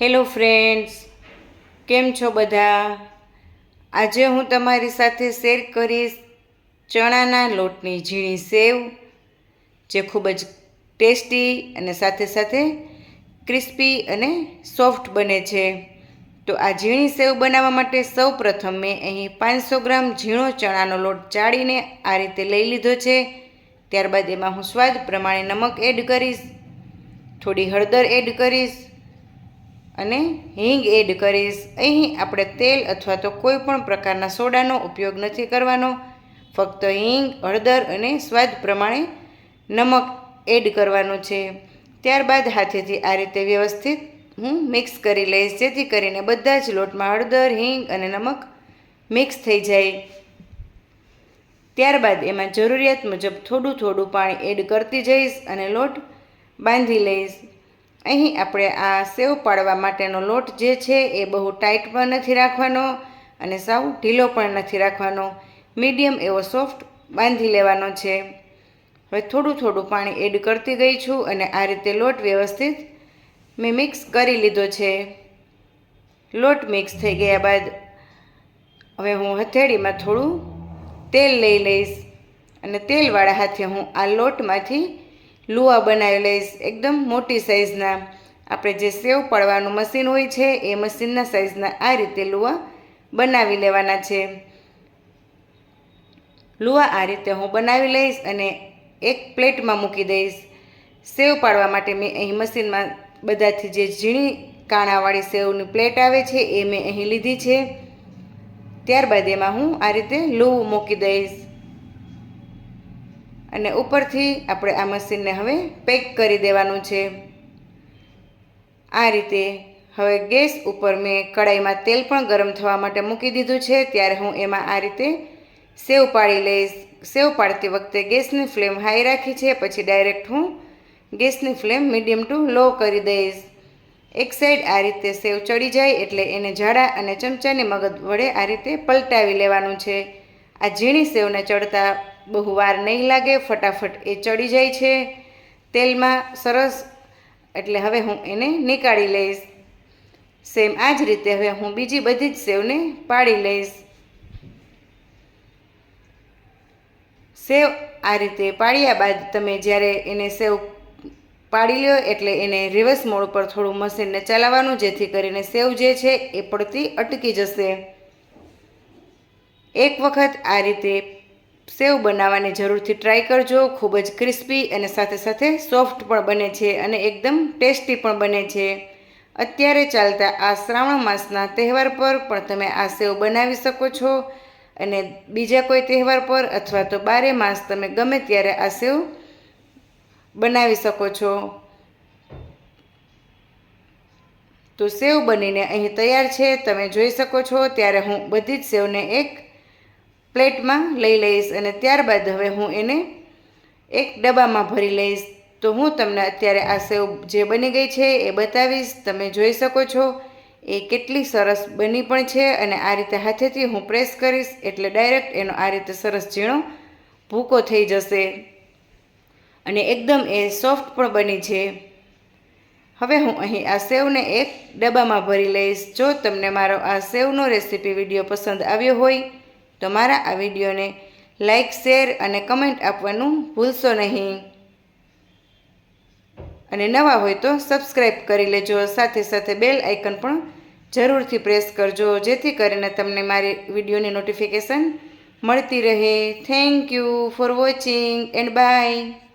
Hello friends, કેમ છો બધા? આજે હું તમારી સાથે શેર કરીશ ચણાના લોટની ઝીણી સેવ, જે ખૂબ જ ટેસ્ટી અને સાથે સાથે ક્રિસ્પી અને સોફ્ટ બને છે. તો આ ઝીણી સેવ બનાવવા માટે સૌ પ્રથમ મેં અહીં પાંચસો ગ્રામ ઝીણો ચણાનો લોટ ચાળીને આ રીતે લઈ લીધો છે. ત્યારબાદ એમાં હું સ્વાદ પ્રમાણે નમક એડ કરીશ, થોડી હળદર એડ કરીશ અને હિંગ એડ કરીશ. અહીં આપણે તેલ અથવા તો કોઈ પણ પ્રકારના સોડાનો ઉપયોગ નથી કરવાનો. ફક્ત હિંગ, હળદર અને સ્વાદ પ્રમાણે નમક એડ કરવાનું છે. ત્યારબાદ હાથેથી આ રીતે વ્યવસ્થિત હું મિક્સ કરી લઈશ, જેથી કરીને બધા જ લોટમાં હળદર, હિંગ અને નમક મિક્સ થઈ જાય. ત્યારબાદ એમાં જરૂરિયાત મુજબ થોડું થોડું પાણી એડ કરતી જઈશ અને લોટ બાંધી લઈશ. અહીં આપણે આ સેવ પાડવા માટેનો લોટ જે છે એ બહુ ટાઈટ પણ નથી રાખવાનો અને સાવ ઢીલો પણ નથી રાખવાનો. મીડિયમ એવો સોફ્ટ બાંધી લેવાનો છે. હવે થોડું થોડું પાણી એડ કરતી ગઈ છું અને આ રીતે લોટ વ્યવસ્થિત મેં મિક્સ કરી લીધો છે. લોટ મિક્સ થઈ ગયા બાદ હવે હું હથેળીમાં થોડું તેલ લઈ લઈશ અને તેલવાળા હાથે હું આ લોટમાંથી લુવા બનાવી લઈશ. એકદમ મોટી સાઈઝના આપણે જે સેવ પડવાનું મશીન હોય છે, એ મશીનના સાઇઝના આ રીતે લુવા બનાવી લેવાના છે. લુવા આ રીતે હું બનાવી લઈશ અને એક પ્લેટમાં મૂકી દઈશ. સેવ પાડવા માટે મેં અહીં મશીનમાં બધાથી જે ઝીણી કાણાવાળી સેવની પ્લેટ આવે છે, એ મેં અહીં લીધી છે. ત્યારબાદ એમાં હું આ રીતે લુવું મૂકી દઈશ. અને ઉપરથી આપણે આ મશીનને હવે પેક કરી દેવાનું છે. આ રીતે હવે ગેસ ઉપર મેં કડાઈમાં તેલ પણ ગરમ થવા માટે મૂકી દીધું છે. ત્યારે હું એમાં આ રીતે સેવ પાડી લઈશ. સેવ પાડતી વખતે ગેસની ફ્લેમ હાઈ રાખી છે. પછી ડાયરેક્ટ હું ગેસની ફ્લેમ મીડિયમ ટુ લો કરી દઈશ. એક સાઈડ આ રીતે સેવ ચડી જાય એટલે એને જાડા અને ચમચાની મગજ વડે આ રીતે પલટાવી લેવાનું છે. આ ઝીણી સેવને ચડતા બહુ વાર નહીં લાગે, ફટાફટ એ ચડી જાય છે તેલમાં, સરસ. એટલે હવે હું એને નીકાળી લઈશ. સેમ આ જ રીતે હવે હું બીજી બધી જ સેવને પાડી લઈશ. સેવ આ રીતે પાડ્યા બાદ તમે જ્યારે એને સેવ પાડી લ્યો એટલે એને રિવર્સ મોડ ઉપર થોડું મશીનને ચલાવવાનું, જેથી કરીને સેવ જે છે એ પડતી અટકી જશે. એક વખત આ રીતે સેવ બનાવવાની જરૂરથી ટ્રાય કરજો. ખૂબ જ ક્રિસ્પી અને સાથે સાથે સોફ્ટ પણ બને છે અને એકદમ ટેસ્ટી પણ બને છે. અત્યારે ચાલતા આ શ્રાવણ માસના તહેવાર પર પણ તમે આ સેવ બનાવી શકો છો. અને બીજા કોઈ તહેવાર પર અથવા તો બારે માસ તમે ગમે ત્યારે આ સેવ બનાવી શકો છો. તો સેવ બનીને અહીં તૈયાર છે. તમે જોઈ શકો છો, ત્યારે હું બધી જ સેવને એક પ્લેટમાં લઈ લઈશ અને ત્યારબાદ હવે હું એને એક ડબ્બામાં ભરી લઈશ. તો હું તમને અત્યારે આ સેવ જે બની ગઈ છે એ બતાવીશ. તમે જોઈ શકો છો, એ કેટલી સરસ બની પણ છે અને આ રીતે હાથેથી હું પ્રેસ કરીશ એટલે ડાયરેક્ટ એનો આ રીતે સરસ ઝીણો ભૂકો થઈ જશે. અને એકદમ એ સોફ્ટ પણ બની છે. હવે હું અહીં આ સેવને એક ડબ્બામાં ભરી લઈશ. જો તમને મારો આ સેવનો રેસીપી વીડિયો પસંદ આવ્યો હોય તો મારા આ વિડીયોને લાઇક શેર અને કમેન્ટ આપવાનું ભૂલશો નહીં. અને નવા હોય તો સબસ્ક્રાઈબ કરી લેજો. સાથે સાથે બેલ આઇકન પણ જરૂરથી પ્રેસ કરજો, જેથી કરીને તમને મારી વિડીયોની નોટિફિકેશન મળતી રહે. Thank you for watching and bye